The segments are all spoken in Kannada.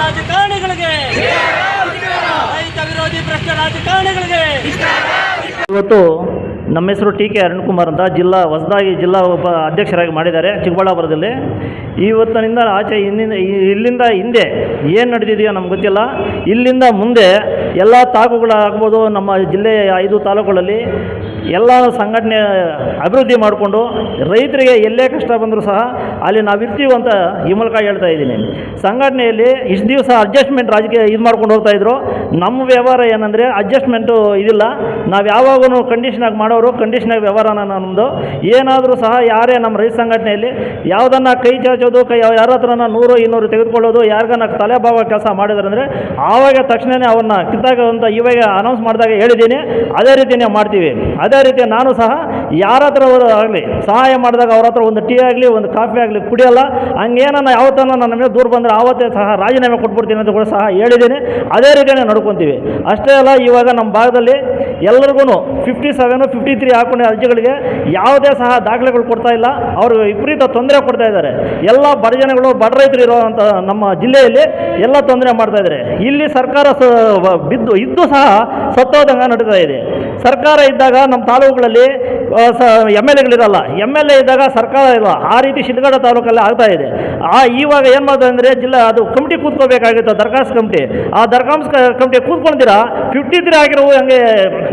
ರಾಜಕಾರಣಿಗಳಿಗೆ. ರೈತ ವಿರೋಧಿ ಭ್ರಷ್ಟ ರಾಜಕಾರಣಿಗಳಿಗೆ. ಇವತ್ತು ನಮ್ಮ ಹೆಸರು ಟಿ ಕೆ ಅರುಣ್ಕುಮಾರ್ ಅಂತ ಜಿಲ್ಲಾ ಹೊಸದಾಗಿ ಜಿಲ್ಲಾ ಉಪ ಅಧ್ಯಕ್ಷರಾಗಿ ಮಾಡಿದ್ದಾರೆ ಚಿಕ್ಕಬಳ್ಳಾಪುರದಲ್ಲಿ. ಇವತ್ತಿನಿಂದ ಆಚೆ ಇನ್ನಿಂದ ಇಲ್ಲಿಂದ ಹಿಂದೆ ಏನು ನಡೆದಿದೆಯೋ ನಮ್ಗೆ ಗೊತ್ತಿಲ್ಲ. ಇಲ್ಲಿಂದ ಮುಂದೆ ಎಲ್ಲ ತಾಲೂಕುಗಳಾಗ್ಬೋದು ನಮ್ಮ ಜಿಲ್ಲೆಯ ಐದು ತಾಲೂಕುಗಳಲ್ಲಿ ಎಲ್ಲ ಸಂಘಟನೆ ಅಭಿವೃದ್ಧಿ ಮಾಡಿಕೊಂಡು ರೈತರಿಗೆ ಎಲ್ಲೇ ಕಷ್ಟ ಬಂದರೂ ಸಹ ಅಲ್ಲಿ ನಾವು ಇರ್ತೀವಿ ಅಂತ ಈ ಮೂಲಕ ಹೇಳ್ತಾ ಇದ್ದೀನಿ. ಸಂಘಟನೆಯಲ್ಲಿ ಇಷ್ಟು ದಿವಸ ಅಡ್ಜಸ್ಟ್ಮೆಂಟ್ ರಾಜಕೀಯ ಇದು ಮಾಡ್ಕೊಂಡು ಹೋಗ್ತಾಯಿದ್ರು ನಮ್ಮ ವ್ಯವಹಾರ ಏನಂದರೆ ಅಡ್ಜಸ್ಟ್ಮೆಂಟು ಇದಿಲ್ಲ. ನಾವು ಯಾವಾಗೂ ಕಂಡೀಷನಾಗಿ ಮಾಡೋರು ಕಂಡೀಷನಾಗಿ ವ್ಯವಹಾರನ ನಮ್ಮದು ಏನಾದರೂ ಸಹ ಯಾರೇ ನಮ್ಮ ರೈತ ಸಂಘಟನೆಯಲ್ಲಿ ಯಾವುದನ್ನು ಕೈ ಚಾಚೋದು, ಕೈ ಯಾರ ಹತ್ರನ ನೂರು, ಇನ್ನೂರು ತೆಗೆದುಕೊಳ್ಳೋದು, ಯಾರಿಗಾನ ತಲೆ ಭಾವ ಕೆಲಸ ಮಾಡಿದ್ರೆ ಅಂದರೆ ಆವಾಗ ತಕ್ಷಣವೇ ಅವ್ರನ್ನ ಅಂತ ಇವಾಗ ಅನೌನ್ಸ್ ಮಾಡಿದಾಗ ಹೇಳಿದ್ದೀನಿ. ಅದೇ ರೀತಿನೇ ಮಾಡ್ತೀವಿ. ಅದೇ ರೀತಿ ನಾನು ಸಹ ಯಾರ ಹತ್ರ ಆಗಲಿ, ಸಹಾಯ ಮಾಡಿದಾಗ ಅವ್ರ ಹತ್ರ ಒಂದು ಟೀ ಆಗಲಿ, ಒಂದು ಕಾಫಿ ಆಗಲಿ ಕುಡಿಯಲ್ಲ. ಹಂಗೇನನ್ನ ಯಾವತ್ತನ ನನ್ನ ಮೇಲೆ ದೂರ ಬಂದರೆ ಆವತ್ತೇ ಸಹ ರಾಜೀನಾಮೆ ಕೊಟ್ಬಿಡ್ತೀನಿ ಅಂತ ಕೂಡ ಸಹ ಹೇಳಿದ್ದೀನಿ. ಅದೇ ರೀತಿಯೇ ನಡ್ಕೊತೀವಿ. ಅಷ್ಟೇ ಅಲ್ಲ, ಇವಾಗ ನಮ್ಮ ಭಾಗದಲ್ಲಿ ಎಲ್ಲರಿಗೂ ಫಿಫ್ಟಿ ಸೆವೆನು ಫಿಫ್ಟಿ ತ್ರೀ ಹಾಕೊಂಡ ಅರ್ಜಿಗಳಿಗೆ ಯಾವುದೇ ಸಹ ದಾಖಲೆಗಳು ಕೊಡ್ತಾ ಇಲ್ಲ. ಅವರು ವಿಪರೀತ ತೊಂದರೆ ಕೊಡ್ತಾ ಇದ್ದಾರೆ. ಎಲ್ಲ ಬಡ ಜನಗಳು ಬಡ ರೈತರು ಇರುವಂಥ ನಮ್ಮ ಜಿಲ್ಲೆಯಲ್ಲಿ ಎಲ್ಲ ತೊಂದರೆ ಮಾಡ್ತಾ ಇದ್ದಾರೆ. ಇಲ್ಲಿ ಸರ್ಕಾರ ಸ ಬಿದ್ದು, ಇದ್ದು ಸಹ ಸತ್ತೋದಂಗ ನಡೀತಾ ಇದೆ. ಸರ್ಕಾರ ಇದ್ದಾಗ ನಮ್ಮ ತಾಲೂಕುಗಳಲ್ಲಿ ಎಂ ಎಲ್ ಎಗಳಿರಲ್ಲ ಎಂ ಎಲ್ ಎ ಇದ್ದಾಗ ಸರ್ಕಾರ ಇಲ್ಲ. ಆ ರೀತಿ ಶಿಲ್ಗಡ ತಾಲೂಕಲ್ಲಿ ಆಗ್ತಾ ಇದೆ. ಆ ಇವಾಗ ಏನು ಮಾಡೋದು ಅಂದರೆ ಜಿಲ್ಲಾ, ಅದು ಕಮಿಟಿ ಕೂತ್ಕೋಬೇಕಾಗಿತ್ತು, ದರ್ಖಾಸ್ತು ಕಮಿಟಿ. ಆ ದರ್ಖಾಸ್ ಕಮಿಟಿ ಕೂತ್ಕೊಂಡಿರ ಫಿಫ್ಟಿ ತ್ರೀ ಆಗಿರೋ ಹಂಗೆ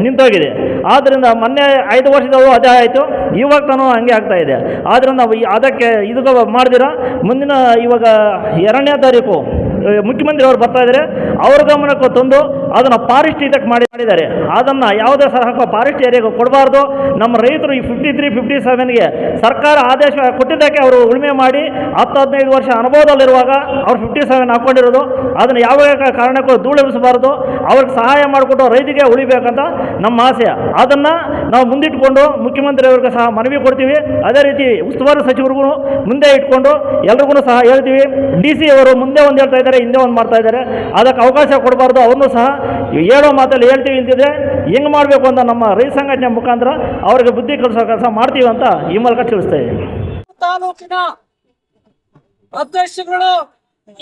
ನಿಂತೋಗಿದೆ. ಆದ್ದರಿಂದ ಮೊನ್ನೆ ಐದು ವರ್ಷದವು ಅದೇ ಆಯಿತು, ಇವಾಗ ತಾನು ಹಂಗೆ ಆಗ್ತಾ ಇದೆ. ಆದ್ದರಿಂದ ಅದಕ್ಕೆ ಇದು ಮಾಡಿದಿರಾ? ಮುಂದಿನ ಇವಾಗ ಎರಡನೇ ತಾರೀಕು, ಮುಖ್ಯಮಂತ್ರಿ ಅವರು ಬರ್ತಾ ಇದ್ದಾರೆ ಅವ್ರ ಗಮನಕ್ಕೆ ತಂದು ಅದನ್ನು ಫಾರೆಸ್ಟ್ ಇದಕ್ಕೆ ಮಾಡಿ ಮಾಡಿದ್ದಾರೆ. ಅದನ್ನು ಯಾವುದೇ ಸಹ ಫಾರೆಸ್ಟ್ ಏರಿಯಾಗೆ ಕೊಡಬಾರ್ದು. ನಮ್ಮ ರೈತರು ಈ ಫಿಫ್ಟಿ ತ್ರೀ ಫಿಫ್ಟಿ ಸೆವೆನ್ಗೆ ಸರ್ಕಾರ ಆದೇಶ ಕೊಟ್ಟಿದ್ದಕ್ಕೆ ಅವರು ಉಳುಮೆ ಮಾಡಿ ಹತ್ತು ಹದಿನೈದು ವರ್ಷ ಅನುಭವದಲ್ಲಿರುವಾಗ ಅವ್ರು ಫಿಫ್ಟಿ ಸೆವೆನ್ ಹಾಕ್ಕೊಂಡಿರೋದು ಅದನ್ನು ಯಾವ ಕಾರಣಕ್ಕೂ ಧೂಳೆಬ್ಬಿಸಬಾರ್ದು. ಅವ್ರಿಗೆ ಸಹಾಯ ಮಾಡಿಕೊಟ್ಟು ರೈತಿಗೆ ಉಳಿಬೇಕಂತ ನಮ್ಮ ಆಸೆ. ಅದನ್ನು ನಾವು ಮುಂದಿಟ್ಕೊಂಡು ಮುಖ್ಯಮಂತ್ರಿಯವ್ರಿಗೆ ಸಹ ಮನವಿ ಕೊಡ್ತೀವಿ. ಅದೇ ರೀತಿ ಉಸ್ತುವಾರಿ ಸಚಿವರಿಗೂ ಮುಂದೆ ಇಟ್ಕೊಂಡು ಎಲ್ರಿಗೂ ಸಹ ಹೇಳ್ತೀವಿ. ಡಿ ಸಿ ಅವರು ಮುಂದೆ ಒಂದು ಹೇಳ್ತಾ ಇದ್ದಾರೆ, ಹಿಂದೆ ಒಂದು ಮಾಡ್ತಾ ಇದ್ದಾರೆ. ಅದಕ್ಕೆ ಅವಕಾಶ ಕೊಡಬಾರ್ದು. ಅವ್ರನ್ನೂ ಸಹ ಹೇಳೋ ಮಾತಲ್ಲಿ ಹೇಳ್ತೀವಿ ಇಲ್ದಿದ್ರೆ ಹೆಂಗೆ ಮಾಡಬೇಕು ಅಂತ ನಮ್ಮ ರೈತ ಸಂಘಟನೆ ಮುಖಾಂತರ ಅವ್ರಿಗೆ ಬುದ್ಧಿ ಕಲಿಸೋ ಕೆಲಸ ಮಾಡ್ತೀವಿ ಅಂತ ಈ ಮೂಲಕ ತಿಳಿಸ್ತಾ ಇದ್ದೀವಿ ತಾಲೂಕಿನ ಅಧ್ಯಕ್ಷಗಳು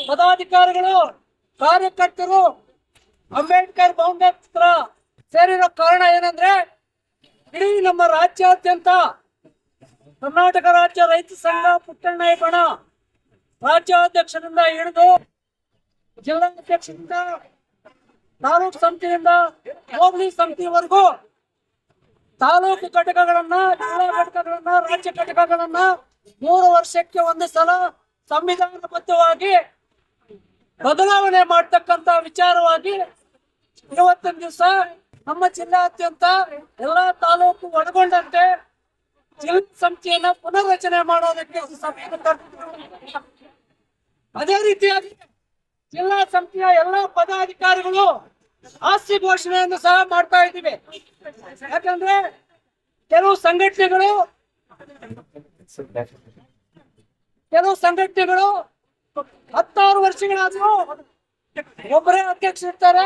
ಪದಾಧಿಕಾರಿಗಳು, ಕಾರ್ಯಕರ್ತರು, ಅಂಬೇಡ್ಕರ್ ಭವನ ಹತ್ರ ಸೇರಿರೋ ಕಾರಣ ಏನಂದ್ರೆ, ಇಡೀ ನಮ್ಮ ರಾಜ್ಯಾದ್ಯಂತ ಕರ್ನಾಟಕ ರಾಜ್ಯ ರೈತ ಸಂಘ ಪುಟ್ಟಣ್ಣ ರಾಜ್ಯಾಧ್ಯಕ್ಷರಿಂದ ಹಿಡಿದು ಜಿಲ್ಲಾಧ್ಯಕ್ಷರಿಂದ ತಾಲೂಕು ಸಮಿತಿಯಿಂದ ಹೋಬಳಿ ಸಮಿತಿವರೆಗೂ ತಾಲೂಕು ಘಟಕಗಳನ್ನ, ಜಿಲ್ಲಾ ಘಟಕಗಳನ್ನ, ರಾಜ್ಯ ಘಟಕಗಳನ್ನ ಮೂರು ವರ್ಷಕ್ಕೆ ಒಂದು ಸಲ ಸಂವಿಧಾನಬದ್ಧವಾಗಿ ಬದಲಾವಣೆ ಮಾಡ್ತಕ್ಕಂತ ವಿಚಾರವಾಗಿ ಇವತ್ತಿನ ದಿವಸ ನಮ್ಮ ಜಿಲ್ಲಾದ್ಯಂತ ಎಲ್ಲಾ ತಾಲೂಕು ಒಳಗೊಂಡಂತೆ ಜಿಲ್ಲಾ ಸಮಿತಿಯನ್ನ ಪುನರ್ರಚನೆ ಮಾಡೋದಕ್ಕೆ ಅದೇ ರೀತಿಯಾಗಿ ಜಿಲ್ಲಾ ಸಮಿತಿಯ ಎಲ್ಲಾ ಪದಾಧಿಕಾರಿಗಳು ಆಸ್ತಿ ಘೋಷಣೆಯನ್ನು ಸಹ ಮಾಡ್ತಾ ಇದ್ದೀವಿ. ಯಾಕಂದ್ರೆ ಕೆಲವು ಸಂಘಟನೆಗಳು ಕೆಲವು ಸಂಘಟನೆಗಳು ಹತ್ತಾರು ವರ್ಷಗಳಾದ್ರೂ ಒಬ್ಬರೇ ಅಧ್ಯಕ್ಷ ಇರ್ತಾರೆ